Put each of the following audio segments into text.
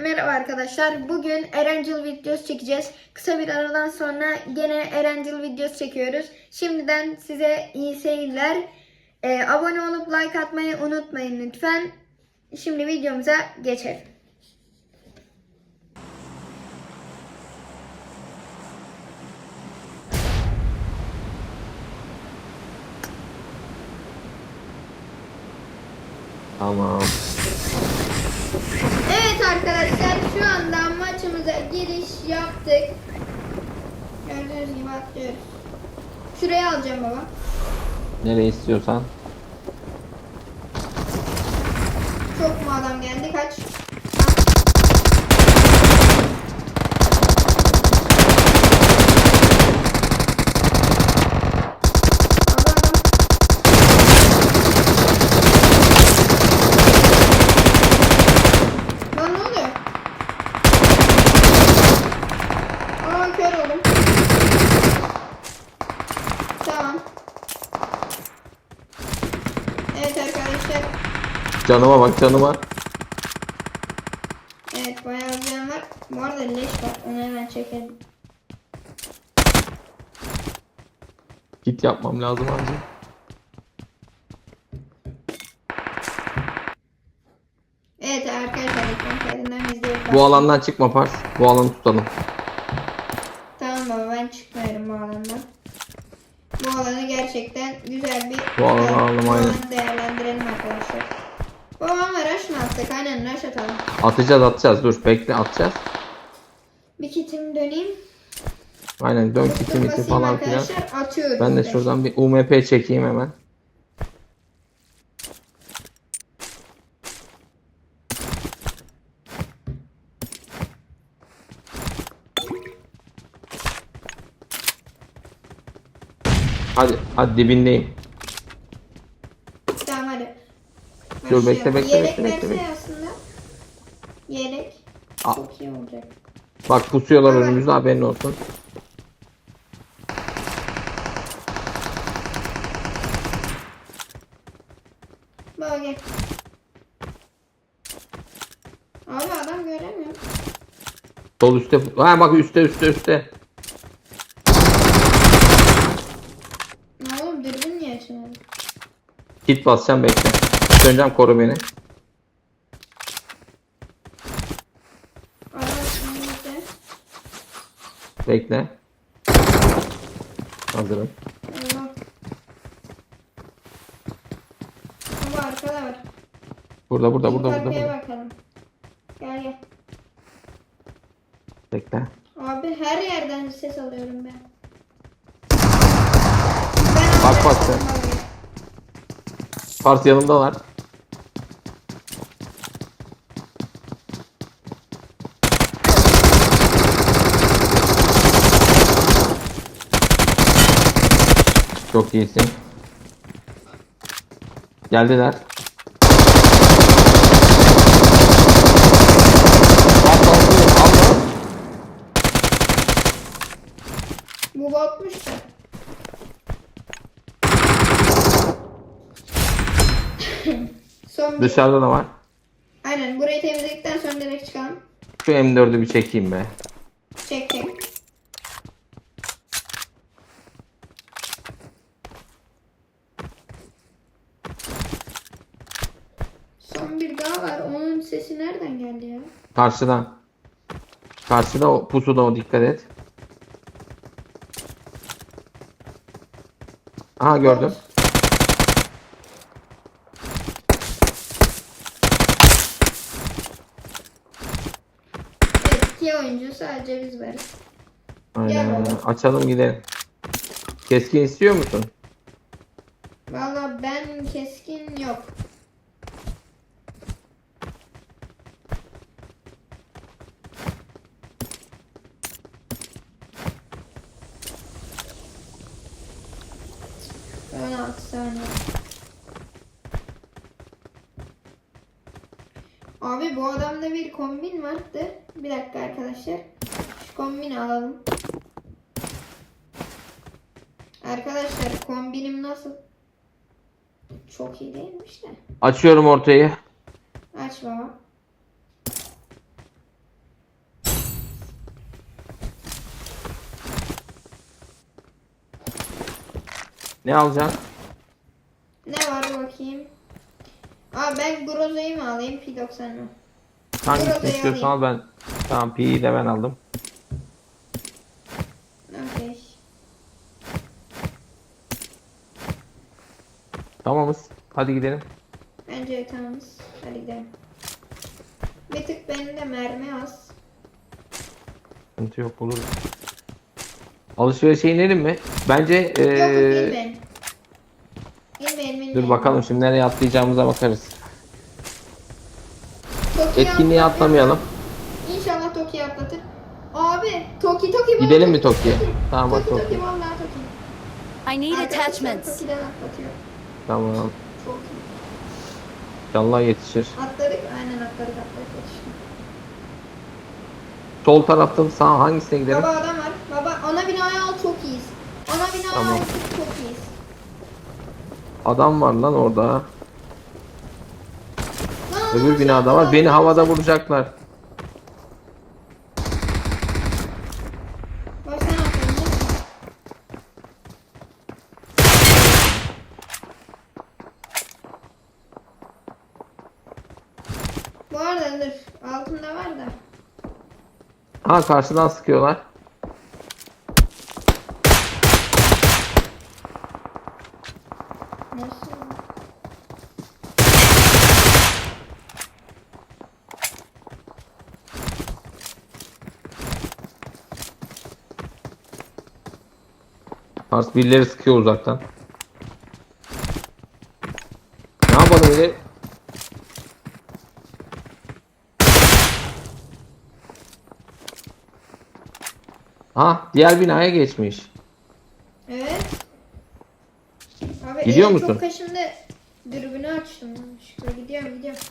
merhaba arkadaşlar. Bugün Erencil videosu çekeceğiz. Kısa bir aradan sonra gene Erencil videosu çekiyoruz. Şimdiden size iyi seyirler. Ee, abone olup like atmayı unutmayın lütfen. Şimdi videomuza geçelim. Tamam. Evet arkadaşlar şu anda maçımıza giriş yaptık. Gördüğünüz gibi atlıyoruz. Şuraya alacağım baba. Nereye istiyorsan. Çok mu adam geldi? Kaç? Abi adam. Lan ne oluyor? Aa kör oldum. Tamam. Evet arkadaşlar. Canıma bak canıma. Evet bayağı bir can var. Bu arada leş var. Onu hemen çekelim. Git yapmam lazım abicim. Evet arkadaşlar ekran kaydından izleyip Bu alandan çıkma Pars. Bu alanı tutalım. Tamam baba ben çıkmıyorum bu alandan. Bu alanı gerçekten güzel bir Bu alanı bu alalım, aynen. alanı değerlendirelim arkadaşlar. Babamla rush mı attık? Aynen rush atalım. Atacağız atacağız. Dur bekle atacağız. Bir kitimi döneyim. Aynen dön Tık kitim iti basayım falan filan. Ben de şuradan bir UMP çekeyim hemen. Hadi, hadi dibindeyim. Tamam hadi. Dur, bekle, bekle, bekle, bekle, bekle. Yelek. Aa. Çok iyi olacak. Bak pusuyorlar önümüzde haberin olsun. Bak gel. Abi adam göremiyor. Sol üstte. Ha bak üstte üstte üstte. Ne oğlum dürbün niye açmadın? Kit basacağım bekle. Döneceğim koru beni. Araba önümüzde. Bekle. Hazırım. Allah. Ama arkada var. Burada burada burada burada. arkaya burada. bakalım. Gel gel. Bekle. Abi her yerden ses alıyorum ben. Ben Bak, bak sen. Pars yanımdalar. Çok iyisin. Geldiler. Son bir. Dışarıda da var. Aynen burayı temizledikten sonra direkt çıkalım. Şu M4'ü bir çekeyim be. Çek çek. Son bir daha var. Onun sesi nereden Karşıdan. Karşıda o pusuda o dikkat et. Aha gördüm. İki oyuncu sadece biz varız. Aynen Gel. Açalım gidelim. Keskin istiyor musun? Valla ben keskin yok. On altı saniye. Abi bu adamda bir kombin vardı. Bir dakika arkadaşlar. Şu kombini alalım. Arkadaşlar kombinim nasıl? Çok iyi değilmiş de. Açıyorum ortayı. Aç baba. Ne alacaksın? Ne var bakayım. Aa ben Groza'yı mı alayım P90 mı? Hangisini Groza'yı istiyorsan al ben. Tamam P'yi de ben aldım. Okey. Tamamız. Hadi gidelim. Bence tamamız. Hadi gidelim. Bir tık benim de mermi az. Sıkıntı yok buluruz. Alışverişe inelim mi? Bence Yok yok ee, inmeyin. İnmeyin inmeyin. dur bakalım şimdi nereye atlayacağımıza bakarız. Toki'yi Etkinliği atlatıyor. atlamayalım. İnşallah Toki'yi atlatır. Abi Toki Toki bana Gidelim mi Toki, Toki'ye? Toki. Tamam, Toki Toki. Toki vallahi Toki. I need attachments. Toki'den atlatıyor. Tamam. Çok iyi. İnşallah yetişir. Atladık aynen atladık atladık yetiştik. Sol tarafta mı sağ hangisine gidelim? Baba adam var. Baba ana binaya al çok iyiyiz. Ana binaya Tamam. al çok iyiyiz. Adam var lan orada. Lan, Öbür adam binada var. Beni havada vuracaklar. Bak sen atladın değil mi? Bu arada dur. Altında var da. Ha karşıdan sıkıyorlar. Pars birileri sıkıyor uzaktan. Ne yapalım öyle? Ha diğer binaya geçmiş. Evet. Abi Gidiyor elim musun? Çok kaşındı. Dürbünü açtım. Şöyle gidiyorum gidiyorum.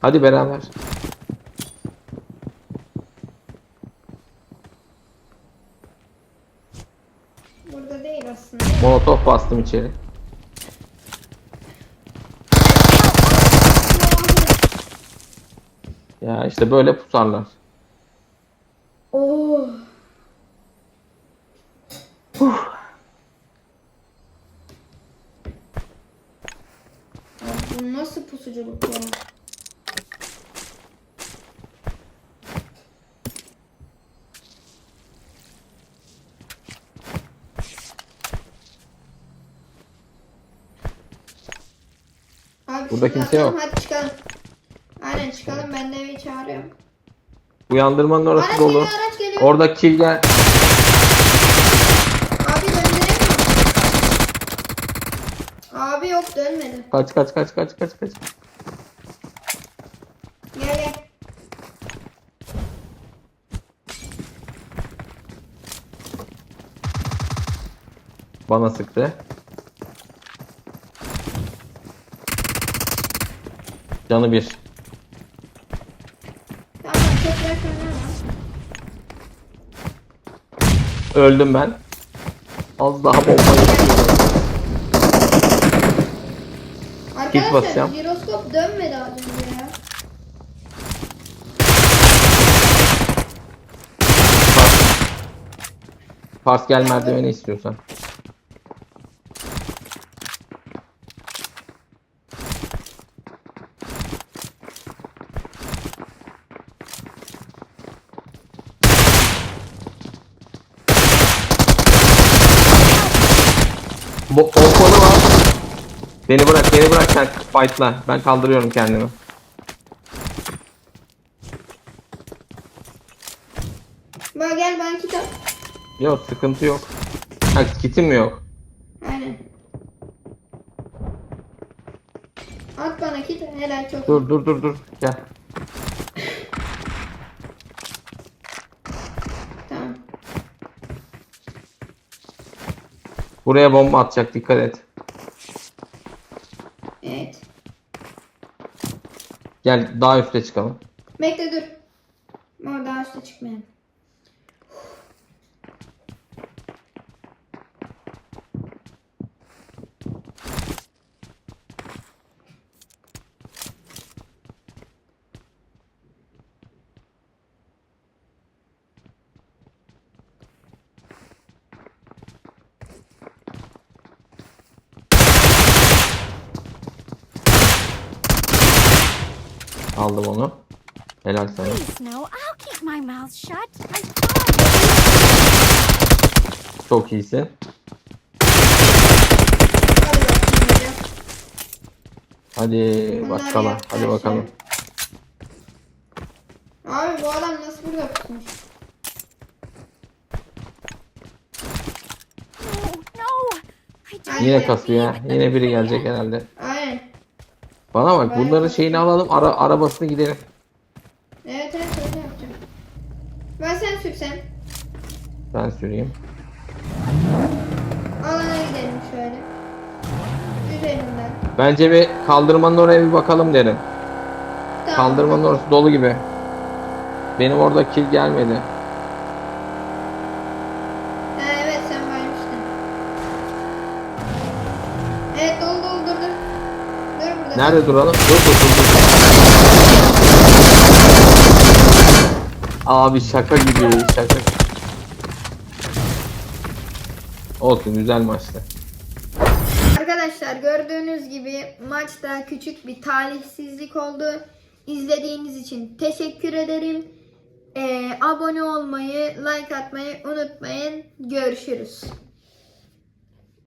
Hadi beraber. Burada değil aslında. Molotof bastım içeri. Ya işte böyle pusarlar. Oo. Abi bu nasıl pusuculuk ya? Abi Burada şunu kimse yok. Hadi çıkalım. Aynen çıkalım ben de evi çağırıyorum. Uyandırmanın orası Araç dolu. geliyor araç geliyor. Orada kill gel. Abi döndüremiyorum. Abi yok dönmedi. Kaç kaç kaç kaç kaç kaç. Gel gel. Bana sıktı. Canı bir. Tamam tekrar sonra Öldüm ben. Az daha bomba yapıyorum. Arkadaşlar basacağım. jiroskop dönmedi az önce ya. Pars gel merdiveni istiyorsan. Bu pompalı var. Beni bırak, beni bırak sen fightla. Ben kaldırıyorum kendimi. Bak gel ben kitap. Yok sıkıntı yok. Ha kitim mi yok? Aynen. At bana kit. Helal çok. Dur dur dur dur. Gel. Tamam. Buraya bomba atacak dikkat et. Gel daha üste çıkalım. Bekle dur. Ama daha üstte çıkmayalım. Aldım onu. Helal sana. Çok iyisin. Hadi bakalım. Hadi bakalım. Abi bu adam nasıl burada tutmuş? Don't Yine kasıyor ya. Yine biri gelecek herhalde. Bana bak bunların şeyini alalım. Ara, arabasını gidelim. Evet evet öyle yapacağım. Ben sen sürsem. Ben süreyim. Alana gidelim şöyle. Üzerinden. Bence bir kaldırmanın oraya bir bakalım derim. Tamam. Kaldırmanın orası dolu gibi. Benim orada kill gelmedi. Ha, evet sen vermiştin. Evet dolu dolu dur dur. Dur burada. Nerede duralım? Dur dur dur. dur. Abi şaka gibi şaka. Olsun güzel maçtı. Arkadaşlar gördüğünüz gibi maçta küçük bir talihsizlik oldu. İzlediğiniz için teşekkür ederim. Ee, abone olmayı, like atmayı unutmayın. Görüşürüz.